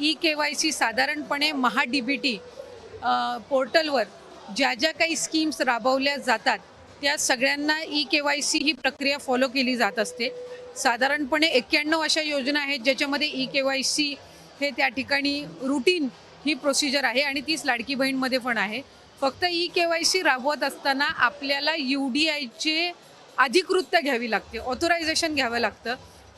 E K Y C साधारणपणे महा D बी T पोर्टलवर ज्या ज्या काही स्कीम्स राबवल्या जातात त्या सगळ्यांना ई के वाय सी ही प्रक्रिया फॉलो केली जात असते. साधारणपणे एक्क्याण्णव अशा योजना आहेत ज्याच्यामध्ये ई के वाय सी हे त्या ठिकाणी रुटीन ही प्रोसिजर आहे आणि तीच लाडकी बहीणमध्ये पण आहे. फक्त ई के वाय सी राबवत असताना आपल्याला यू डी आयचे अधिकृतता घ्यावी लागते ऑथोरायझेशन घ्यावं लागतं.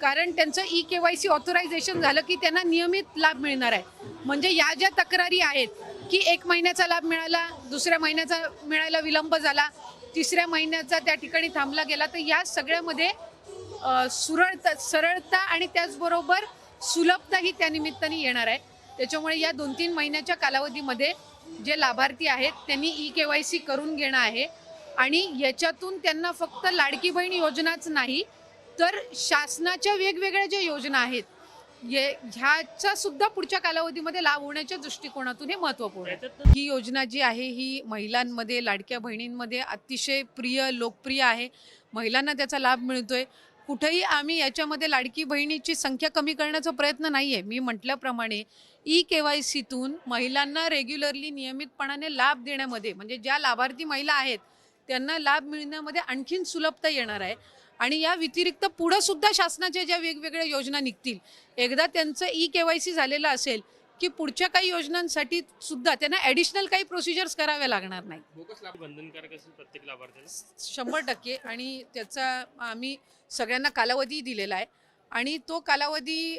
कारण त्यांचं E K Y C authorization झालं की त्यांना नियमित लाभ मिळणार आहे. म्हणजे या ज्या तक्रारी आहेत की एक महिन्याचा लाभ मिळाला दुसऱ्या महिन्याचा मिळायला विलंब झाला तिसऱ्या महिन्याचा त्या ठिकाणी थांबला गेला तर या सगळ्यामध्ये सुरळता सरळता आणि त्याचबरोबर सुलभता ही त्या निमित्ताने येणार आहे. त्याच्यामुळे या दोन तीन महिन्याच्या कालावधीमध्ये जे लाभार्थी आहेत त्यांनी ई के वाय सी करून घेणं आहे. आणि याच्यातून त्यांना फक्त लाडकी बहीण योजनाच नाही तर शासनाच्या वेगवेगळ्या ज्या योजना आहेत ह्याचा सुद्धा पुढच्या कालावधीमध्ये लाभ होण्याच्या दृष्टिकोनातून हे महत्त्वपूर्ण आहे. ही योजना जी आहे ही महिलांमध्ये लाडक्या बहिणींमध्ये अतिशय प्रिय लोकप्रिय आहे. महिलांना त्याचा लाभ मिळतोय. कुठेही आम्ही याच्यामध्ये लाडकी बहिणीची संख्या कमी करण्याचा प्रयत्न नाही आहे मी म्हटल्याप्रमाणे ई के वाय सीतून महिलांना रेग्युलरली नियमितपणाने लाभ देण्यामध्ये म्हणजे ज्या लाभार्थी महिला आहेत त्यांना लाभ मिळण्यामध्ये आणखीन सुलभता येणार आहे. आणि या व्यतिरिक्त पुढं सुद्धा शासनाच्या ज्या वेगवेगळ्या योजना निघतील एकदा त्यांचं ई के वाय सी झालेलं असेल की पुढच्या काही योजनांसाठी सुद्धा त्यांना ॲडिशनल काही प्रोसिजर्स कराव्या लागणार नाही बोगस लाभ बंधनकारक असेल प्रत्येक लाभार्थ्याला? शंभर टक्के आणि त्याचा आम्ही सगळ्यांना कालावधी दिलेला आहे आणि तो कालावधी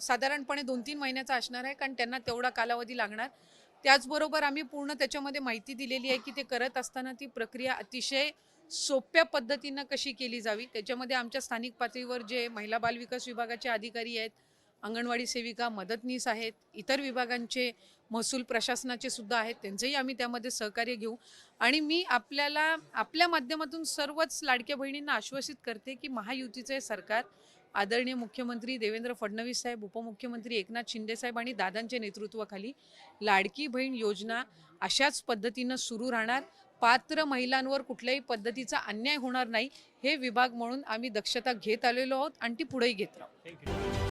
साधारणपणे दोन तीन महिन्याचा असणार आहे कारण त्यांना तेवढा कालावधी लागणार. त्याचबरोबर आम्ही पूर्ण त्याच्यामध्ये माहिती दिलेली आहे की ते करत असताना ती प्रक्रिया अतिशय सोप्या पद्धतीनं कशी केली जावी? त्याच्यामध्ये आमच्या स्थानिक पातळीवर जे महिला बालविकास विभागाचे अधिकारी आहेत अंगणवाडी सेविका मदतनीस आहेत इतर विभागांचे महसूल प्रशासनाचे सुद्धा आहेत त्यांचंही आम्ही त्यामध्ये सहकार्य घेऊ. आणि मी आपल्याला आपल्या माध्यमातून सर्वच लाडक्या बहिणींना आश्वासित करते की महायुतीचे सरकार आदरणीय मुख्यमंत्री देवेंद्र फडणवीस साहेब उपमुख्यमंत्री एकनाथ शिंदे साहेब आणि दादांच्या नेतृत्वाखाली लाडकी बहीण योजना अशाच पद्धतीनं सुरू राहणार. पात्र महिलांवर कुठल्याही पद्धतीचा अन्याय होणार नाही हे विभाग म्हणून आम्ही दक्षता घेत आलेलो आहोत आणि ती पुढेही घेत राहू.